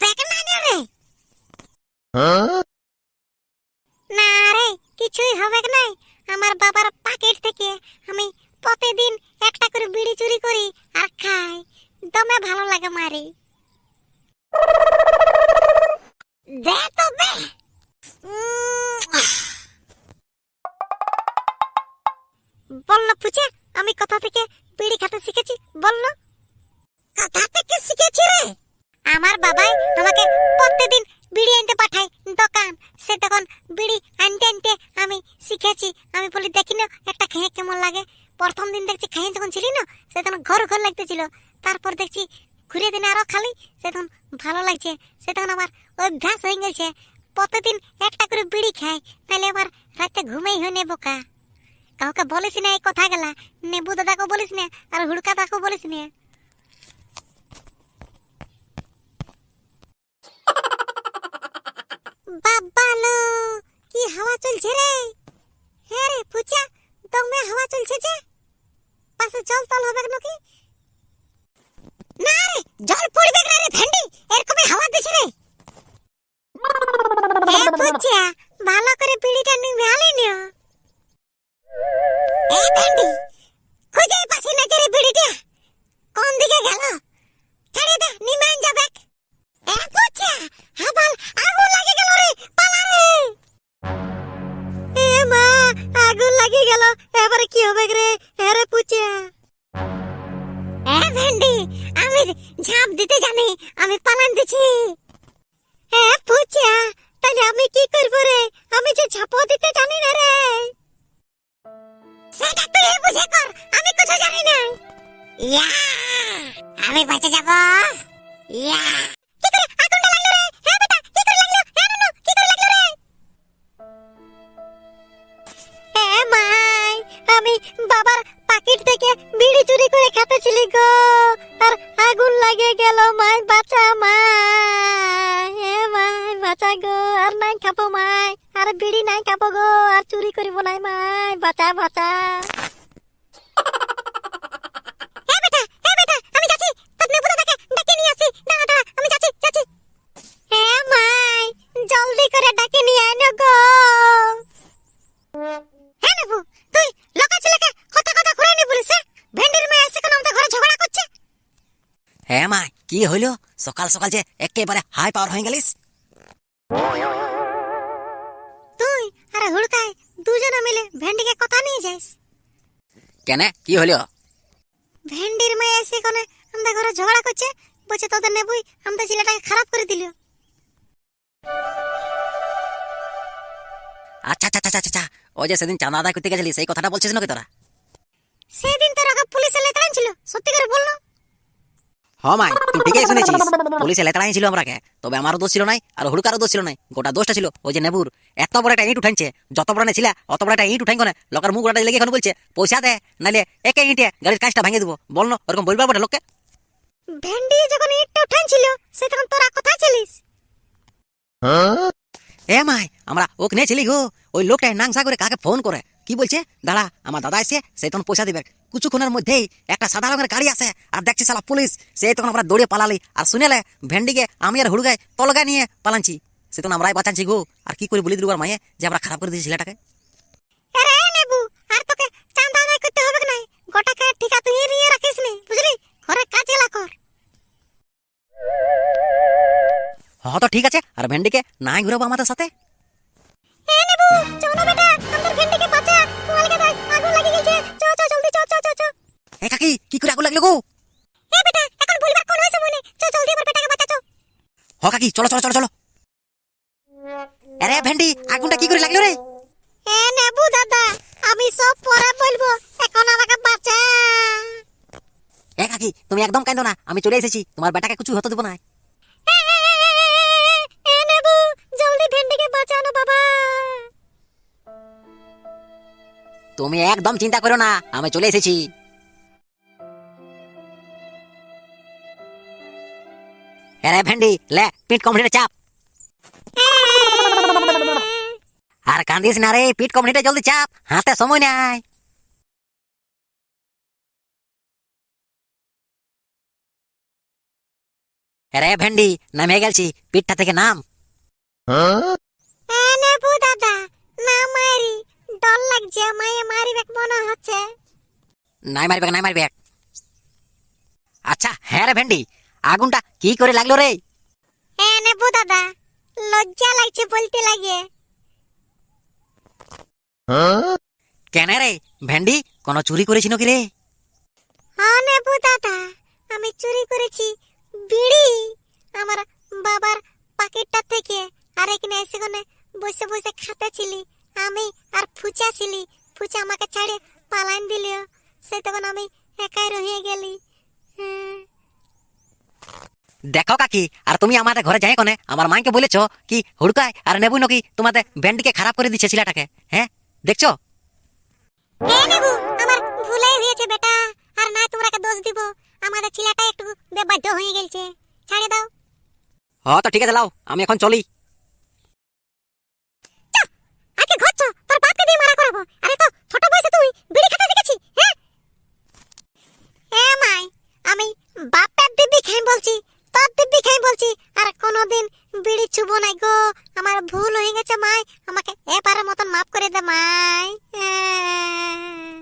কি না রে। না রে কিছুই হবে নাই আমার বাবার পকেট থেকে আমি প্রতিদিন একটা করে বিড়ি চুরি করি আর খাই। দমে ভালো লাগে মারি। দে তো দে। পুচে আমি কোথা থেকে বিড়ি খেতে শিখেছি বলল কোথা থেকে শিখেছি রে। আমার বাবাই আমাকে প্রত্যেকদিন বিড়ি আনতে পাঠায় দোকান। সে তখন বিড়ি আনতে আনতে আমি শিখেছি। আমি বলি, দেখি না, একটা খেয়ে কেমন লাগে? প্রথম দিন দেখছি খেয়ে যখন ছিলি না, সে তখন ঘর ঘর লাগতেছিল। তারপর দেখছি ঘুরে দিনে আরও খালি, সে তখন ভালো লাগছে। সে তখন আমার অভ্যাস হয়ে গেছে। প্রতিদিন একটা করে বিড়ি খাই তাহলে আবার রাতে ঘুমেই হয় নেব কাউকে বলিস না এই কথা গেলা নেবু দাদাকে বলিস না, আর হুড়কা দাকে বলিস না বাবালো কি হাওয়া চলছে রে হ্যাঁ রে পুচা দমে হাওয়া চলছে যে পাশে জল তল হবে নাকি না রে জল পড়বে না রে ভেন্ডি এরকম হাওয়া দিছে রে? এ পুচা ভালো করে পিড়িটা নিয়ে আলি নিও। এ ভেন্ডি, খুঁজে পাশে না রে পিড়িটা। কোন দিকে গেল? ছাড়িয়ে দে, নিমাইন যাবে। এ পুচা হাবাল আগুন লাগে গেল রে, পালা রে। এ মা, আগুন লাগে গেল, এবারে কি হবে রে? আরে পুচা এ ভেন্ডি, আমি ঝাঁপ দিতে জানি, আমি পালান দিছি এ পুচা, তাহলে আমি কি করব রে? আমি যে ঝাঁপও দিতে জানি না রে। সেটা তুই বুঝে কর, আমি কিছু জানি না। ইয়া, আমি বেঁচে যাব। ইয়া। হ্যাঁ বেটা হ্যাঁ হ্যাঁ আমি বাবার পাকিট থেকে বিড়ি চুরি করে খেতেছিলি গো, আর আগুন লাগে গেল মাই বাঁচা মাই। হে মাই বাঁচা গো, আর নাই খাব মাই, আর বিড়ি নাই খাব গো, আর চুরি করিব নাই মাই বাঁচা বাঁচা কি হইল? সকাল সকাল যে একেবারে হাই পাওয়ার হয়ে গেলিস। তুই আর হুড়কায় দুজনে মিলে ভেন্ডিকে কথা নিয়ে যাইস। কেন? কি হইল? ভেন্ডির মেয়ে এসে কোনে আমাদের ঘরে ঝগড়া করছে বলছে তোদের নেবুই আমাদের ছেলেটাকে খারাপ করে দিল। আচ্ছা আচ্ছা আচ্ছা আচ্ছা ওই যে সেদিন চাঁদা আদায় করতে গেছিলি সেই কথাটা বলছিস নাকি তোরা? সেদিন তোর পুলিশে লেতান ছিল সত্যি করে বলল হ মাই তুই ঠিকই শুনেছিস। পুলিশে লেতাড়াই ছিল আমরাকে। তবে আমারও দোষ ছিল নাই আর হুড়কারও দোষ ছিল নাই। গোটা দোষটা ছিল ওই যে নেবুর। এত বড় একটা ইট উঠাইছে যত বড় ছিল অত বড় একটা ইট উঠাই কোনে লোকের মুখ ওটা লেগে এখন বলছে পয়সা দে নাইলে একে ইটে গাড়ির কাজটা ভাঙিয়ে দেবো। বল না ওরকম বলবার বটে লোককে। ভেন্ডি যখন ইটটা উঠান ছিল সে তখন তোরা কোথায় ছিলিস? এ মাই আমরা ওকে নিয়ে ছিলি গো। ওই লোকটা নাংসা করে কাকে ফোন করে। কি বলছে? দাঁড়া আমার দাদা এসে সে তখন পয়সা দিবে। কিছুক্ষণের মধ্যেই একটা সাদা রঙের গাড়ি আছে আর দেখছি সালা পুলিশ সে তখন আমরা দৌড়ে পালালি। আর শুনেলে ভেন্ডিকে আমি আর হুড়গায় তলগায় নিয়ে পালানছি। সে তখন আমরাই বাঁচাচ্ছি গো। আর কি করে বলি দিলুবার মায়ে যে আমরা খারাপ করে দিয়েছি ছেলেটাকে? আরে নেবু আর তোকে চাঁদা আদায় করতে হবে কি নাই? গোটাকে ঠিকা তুই নিয়ে রাখিস নি বুঝলি? ঘরে কাজে লাগর হ তো ঠিক আছে। আর ভেন্ডিকে নাই ঘুরাবো আমাদের সাথে। এ নেবু চলো বেটা। এ কাকি কি করে আগুন লাগল গো? এ বেটা এখন বলবার কোন হয়েছে মনে চ জলদি আমার বেটাকে বাঁচা চ হ কাকি চলো চলো চলো চলো। আরে ভেন্ডি আগুনটা কি করে লাগল রে? এ নেবু দাদা আমি সব পরে বলব। এখন আমাকে বাঁচা। এ কাকি তুমি একদম কাঁদো না। আমি চলে এসেছি। তোমার বেটাকে কিছু হতে দেবো না। এ নেবু জলদি ভেন্ডিকে বাঁচানো বাবা। তুমি একদম চিন্তা করো না। আমি চলে এসেছি। হ্যাঁ রে ভেন্ডি লে পিট কমপ্লিটে চাপ। আর কান্দিস না রে পিট কমিটিতে জলদি চাপ হাতে সময় নাই। রে ভেন্ডি নামে গেলছি পিঠটা থেকে নাম। এ নেবু দাদা না মারি ডর লাগছে মায়ে মারিবে মনে হচ্ছে। নাই মারবে নাই মারবে আচ্ছা হ্যাঁ রে ভেন্ডি আগুনটা কি করে লাগল রে? এ নেবু দাদা লজ্জা লাগছে বলতে লাগে। কেন রে ভেন্ডি কোনো চুরি করেছিল কি রে? হ্যাঁ নেবু দাদা আমি চুরি করেছি বিড়ি। আমার বাবার পাকেটটা থেকে আর এখানে এসে কোনে বসে বসে খাতে ছিলি আমি আর ফুচা ছিলি। ফুচা আমাকে ছাড়ে পালাইন দিল সে তখন আমি একাই রয়ে গেলি। হ্যাঁ। দেখো কাকি আর তুমি আমাদের ঘরে যাই কনে? আমার মাকে বলেছ কি হুড়কায় আর নেবু নাকি তোমাদের ব্যান্ডকে খারাপ করে দিচ্ছে ছেলেটাকে হ্যাঁ? দেখছ? নেবু আমার ভুলাই হয়েছে বেটা আর না তোমরাকে দোষ দিব। আমাদের ছেলেটা একটু বেবাধ্য হয়ে গেছে ছাড়ে দাও। হ তো ঠিক আছে লাও আমি এখন চলি। তার দিব্যি খাই বলছি, আর কোনোদিন বিড়ি ছুব নাই গো। আমার ভুল হয়ে গেছে, মাই। আমাকে এবারের মতন মাফ করে দে, মাই। হ্যাঁ।,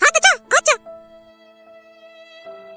হ্যাঁ